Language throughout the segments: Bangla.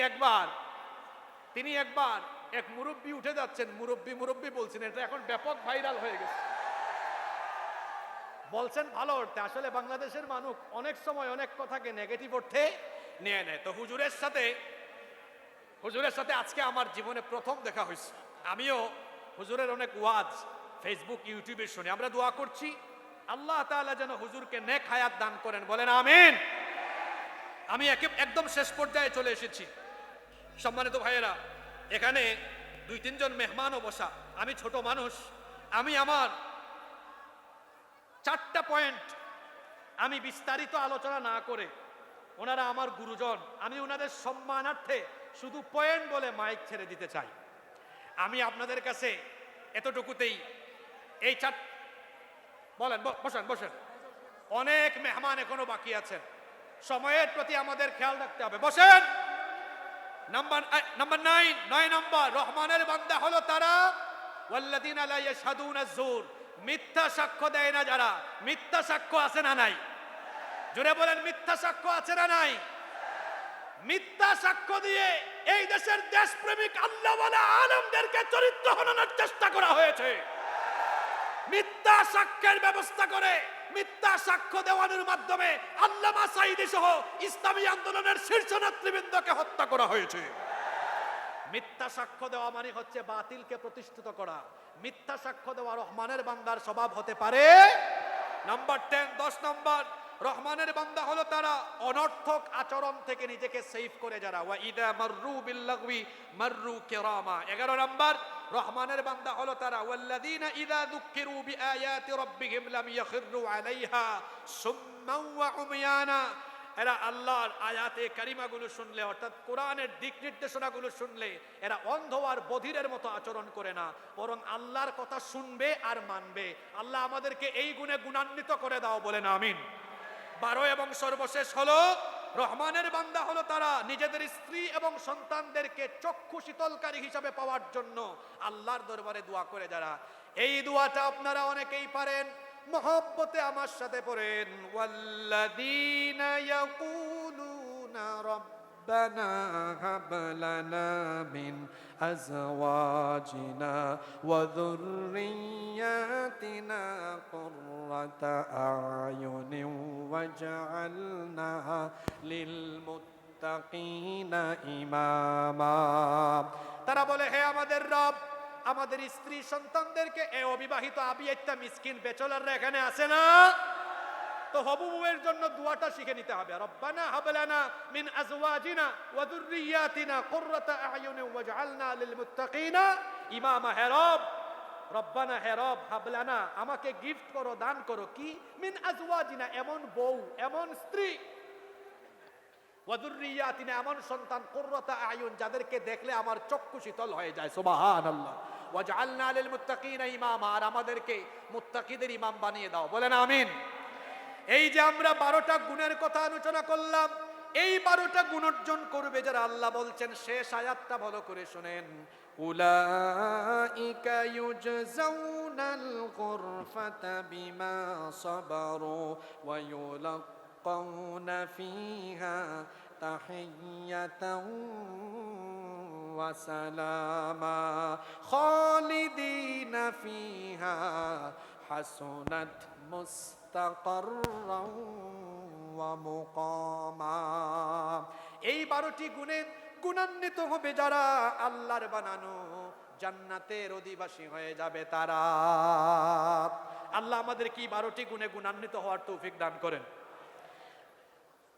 একবার, তিনি একবার, এক মুরব্বী উঠে যাচ্ছেন, মুরব্বী মুরব্বী বলছেন, এটা এখন ব্যাপক ভাইরাল হয়ে গেছে। বলছেন, ভালো অর্থে, আসলে বাংলাদেশের মানুষ অনেক সময় অনেক কথাকে নেগেটিভ অর্থে নিয়ে নেয়। তো হুজুরের সাথে হুজুরের সাথে আজকে আমার জীবনে প্রথম দেখা হয়েছে। আমিও হুজুরের অনেক ওয়াজ ফেসবুক ইউটিউবে শুনি। আমরা দোয়া করছি, আল্লাহ তাআলা যেন হুজুরকে নেক হায়াত দান করেন। বলেন, আমিন। আমি একে- একদম শেষ পর্যায়ে চলে এসেছি। সম্মানিত ভাইয়েরা, এখানে দুই, তিনজন মেহমানও বসা। আমি ছোট মানুষ, আমি আমার চারটা পয়েন্ট আমি বিস্তারিত আলোচনা না করে ওনারা আমার গুরুজন, আমি ওনাদের সম্মানার্থে শুধু পয়েন্ট বলে মাইক ছেড়ে দিতে চাই। আমি আপনাদের কাছে এতটুকুতেই এই চার বলেন বসেন বসেন। অনেক মেহমান এখনও বাকি আছেন। সময়ের প্রতি আমাদের খেয়াল রাখতে হবে। বসেন! নাম্বার নাম্বার নাইন নয় নম্বর রহমানের বান্দা হলো তারা। ওয়াল্লাদিনা লা ইয়াশহাদুনা যুর মিথ্যা সাক্ষ্য দেয় না যারা। মিথ্যা সাক্ষ্য আছে না নাই? জোরে বলেন, মিথ্যা সাক্ষ্য আছে না নাই? মিথ্যা সাক্ষ্য দিয়ে এই দেশের দেশপ্রেমিক আল্লাহ বলা আলমদেরকে চরিত্র হননের চেষ্টা করা হয়েছে। মিথ্যা সাক্ষ্যের ব্যবস্থা করে মিথ্যা সাক্ষ্য দেওয়ানোর মাধ্যমে আল্লামা সাইদি সহ ইসলামী আন্দোলনের শীর্ষ নেতৃবৃন্দকে হত্যা করা হয়েছে। মিথ্যা সাক্ষ্য দেওয়া মানে হচ্ছে বাতিলকে প্রতিষ্ঠিত করা। মিথ্যা সাক্ষ্য দেওয়া রহমানের বান্দার স্বভাব হতে পারে। নাম্বার টেন, দশ নম্বর, রহমানের বান্দা হলো তারা অনর্থক আচরণ থেকে নিজেকে সেভ করে যারা। ওয়া ইদা মাররু বিল্লাগবি মাররু কিরামা। 11 নম্বর রহমানের বান্দা হলো তারা, ওয়াল্লাযিনা ইদা যুক্কিরু বিআয়াতি রাব্বিহিম লাম ইয়াখিরু আলাইহা সুম্মান ওয়া উমিয়ানা। এরা আল্লাহর আয়াতে কারিমাগুলো শুনলে, অর্থাৎ কোরআনের দিক নির্দেশনাগুলো শুনলে, এরা অন্ধ আর বধিরের মতো আচরণ করে না, বরং আল্লাহর কথা শুনবে আর মানবে। আল্লাহ আমাদেরকে এই গুণে গুণান্বিত করে দাও বলেন, আমিন। বারো এবং সর্বশেষ হলো রহমানের বান্দা হলো তারা নিজেদের স্ত্রী এবং সন্তানদেরকে চক্ষু শীতলকারী হিসাবে পাওয়ার জন্য আল্লাহর দরবারে দোয়া করে যারা। এই দোয়াটা আপনারা অনেকেই পারেন, মহব্বতে আমার সাথে পড়েন। ওয়াল্লাদিনা ইয়াকুলুনা ربنا هب لنا من أزواجنا وذرياتنا قرة أعين واجعلنا للمتقين إماما তারা বলে হে আমাদের রব আমাদের স্ত্রী সন্তানদেরকে এ অবিবাহিত আবি একটা মিসকিন বেচলাররা এখানে আছে না তো হবু বউয়ের জন্য দোয়াটা শিখে নিতে হবে। রব্বানা হাবলানা মিন আজওয়াজিনা ওয়া যুররিয়াতিনা কুররাতা আয়ুনি ওয়াজআলনা লিল মুত্তাকিনা ইমামা হে রব রব্বানা হে রব হাবলানা, আমাকে গিফট করো, দান করো। কি? মিন আজওয়াজিনা, এমন বউ, এমন স্ত্রী। ওয়াদুরিয়াতিনা এমন সন্তান, কুররাতা আয়ুন, যাদেরকে দেখলে আমার চক্ষু শীতল হয়ে যায়। সুবহানাল্লাহ। ওয়াজআলনা লিল মুত্তাকিনা ইমামা, আর আমাদেরকে মুত্তাকিদের ইমাম বানিয়ে দাও। বলেন আমিন। এই যে আমরা বারোটা গুণের কথা আলোচনা করলাম এই বারোটা গুণ অর্জন করবে যারা আল্লাহ বলছেন শেষ আয়াতটা ভালো করে শোনেন উলাইকা ইউজজাউনাল গুরফাতা বিমা সাবারু ওয়া ইউলাক্কাউনা ফিহা তাহিয়াতাও وسلاما خالدين فيها হাসুনাত মুস্তাকাররা ওয়া এই বারোটি গুণে গুণান্বিত হবে যারা আল্লাহর বানানো জান্নাতের অধিবাসী হয়ে যাবে তারা। আল্লাহ আমাদের কি বারোটি গুণে গুণান্বিত হওয়ার তৌফিক দান করেন?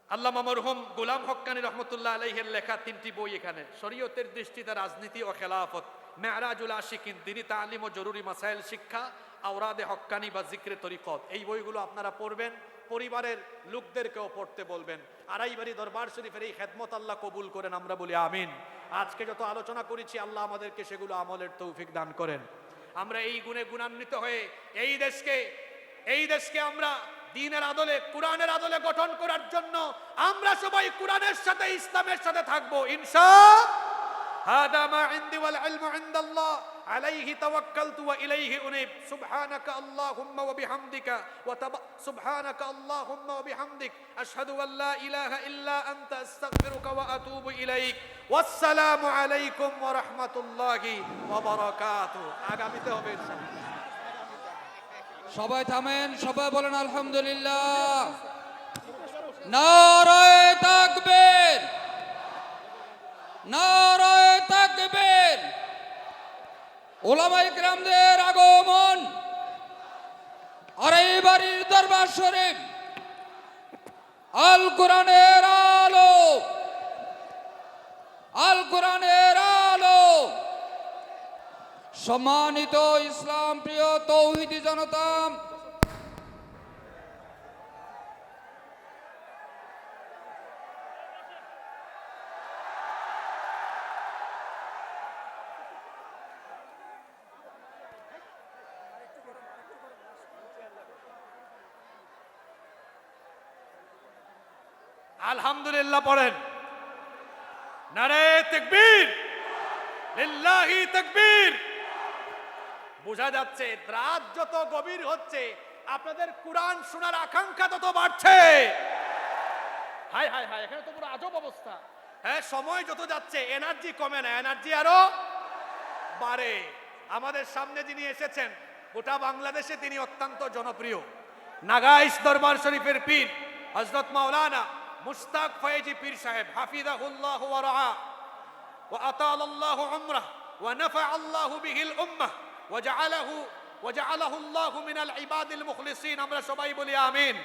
আল্লাহ মরহুম গোলাম হক্কানি রহমতুল্লাহ আলহের লেখা তিনটি বই এখানে। শরীয়তের দৃষ্টিতে রাজনীতি ও খেলাফত, মেয়ারাজুল আশিকিন, তিনি তালিম ও জরুরি মাসাইল শিক্ষা আওরাদে হক্কানি বা জিক্রে তরিকত। এই বইগুলো আপনারা পড়বেন, পরিবারের লোকদেরকেও পড়তে বলবেন। আড়াইবাড়ি দরবার শরীফের এই খেদমত আল্লাহ কবুল করেন, আমরা বলি আমিন। আজকে যত আলোচনা করেছি, আল্লাহ আমাদেরকে সেগুলো আমলের তৌফিক দান করেন। আমরা এই গুণে গুণান্বিত হয়ে এই দেশকে এই দেশকে আমরা দিনের আদলে, কোরআনের আদলে গঠন করার জন্য আমরা সবাই কোরআনের সাথে, ইসলামের সাথে থাকব। ইনসা হাদামা ইন্দিওয়াল আলমা ইন্দাল্লাহ। আলাইহি তাওয়াক্কালতু ওয়া ইলাইহি উনিব। সুবহানাকা আল্লাহুম্মা ওয়া বিহামদিকা ওয়া সুবহানাকা আল্লাহুম্মা ওয়া বিহামদিক। আশহাদু আল লা ইলাহা ইল্লা আনতা, আস্তাগফিরুকা ওয়া আতুবু ইলাইক। ওয়াসসালামু আলাইকুম ওয়া রাহমাতুল্লাহি ওয়া বারাকাতুহু। আগামীতে হবে ইনশাআল্লাহ। সবাই থামেন, সবাই বলেন আলহামদুলিল্লাহ। নারায় তাকবীর। না ওলামাই গ্রামদের আগমন। আর এই বাড়ির দরবার শরীফ, আল কোরআনের আলো, আল কোরআনের আলো। সম্মানিত ইসলাম প্রিয় তৌহিদি জনতা আলহামদুলিল্লাহ পড়েন। নারে তাকবীর। লিল্লাহি তাকবীর। বোঝা যাচ্ছে রাত যত গভীর হচ্ছে আপনাদের কোরআন শোনার আকাঙ্ক্ষা তত বাড়ছে। হাই হাই হাই এখানে তো পুরো আজব অবস্থা। হ্যাঁ সময় যত যাচ্ছে এনার্জি কমে না এনার্জি আরও বাড়ে। আমাদের সামনে যিনি এসেছেন গোটা বাংলাদেশে তিনি অত্যন্ত জনপ্রিয়। নাগাইশ দরবার শরীফের পীর হজরত মাওলানা মুস্তাক ফয়েজি পীর সাহেব, হাফিজাহুল্লাহ ওয়া রাআ, ওয়া আতালাল্লাহ উমরাহ, ওয়া নাফা আল্লাহ বিহিল উম্মাহ, ওয়া জাআলাহু ওয়া জাআলাহু আল্লাহ মিনাল ইবাদিল মুখলিসিন। আমরা সবাই বলি আমিন।